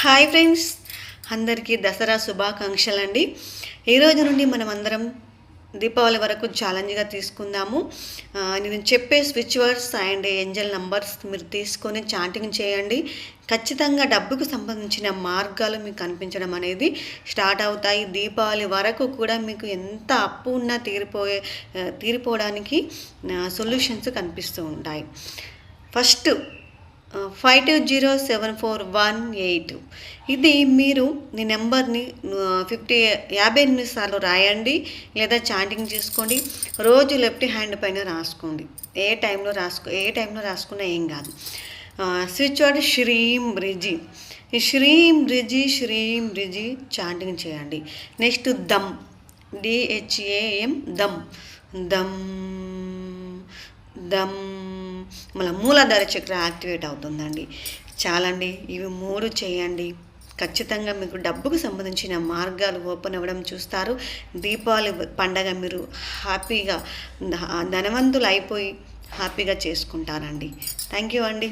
Hi friends. అందరికీ దసరా శుభాకాంక్షలు అండి ఈరోజు నుండి మనం అందరం దీపావళి వరకు ఛాలెంజ్గా తీసుకుందాము. నేను చెప్పే switch words and angel numbers మీరు తీసుకొని చాటింగ్ చేయండి. ఖచ్చితంగా డబ్బుకు సంబంధించిన మార్గాలు మీకు కనిపించడం అనేది స్టార్ట్ అవుతాయి. దీపావళి వరకు కూడా మీకు ఎంత అప్పు ఉన్నా తీరిపోయే తీరిపోవడానికి సొల్యూషన్స్ కనిపిస్తూ ఉంటాయి. First five two zero seven four one eight. ఇది మీరు మీ నెంబర్ని ఫిఫ్టీ యాభై ఎనిమిది సార్లు రాయండి లేదా చాంటింగ్ చేసుకోండి. రోజు లెఫ్ట్ హ్యాండ్ పైన రాసుకోండి. ఏ టైంలో రాసుకో ఏ టైంలో రాసుకున్నా ఏం కాదు. స్విచ్ వర్డ్ శ్రీం బ్రిజి. శ్రీం బ్రిజి శ్రీం బ్రిజి చాంటింగ్ చేయండి. నెక్స్ట్ దమ్. డిహెచ్ఏఎం దమ్. దమ్. దమ్. మన మూలాధార చక్ర యాక్టివేట్ అవుతుందండి. చాలండి ఇవి మూడు చేయండి. ఖచ్చితంగా మీకు డబ్బుకు సంబంధించిన మార్గాలు ఓపెన్ అవ్వడం చూస్తారు. దీపావళి పండగ మీరు హ్యాపీగా ధనవంతులు అయిపోయి హ్యాపీగా చేసుకుంటారండి. థ్యాంక్ యూ అండి.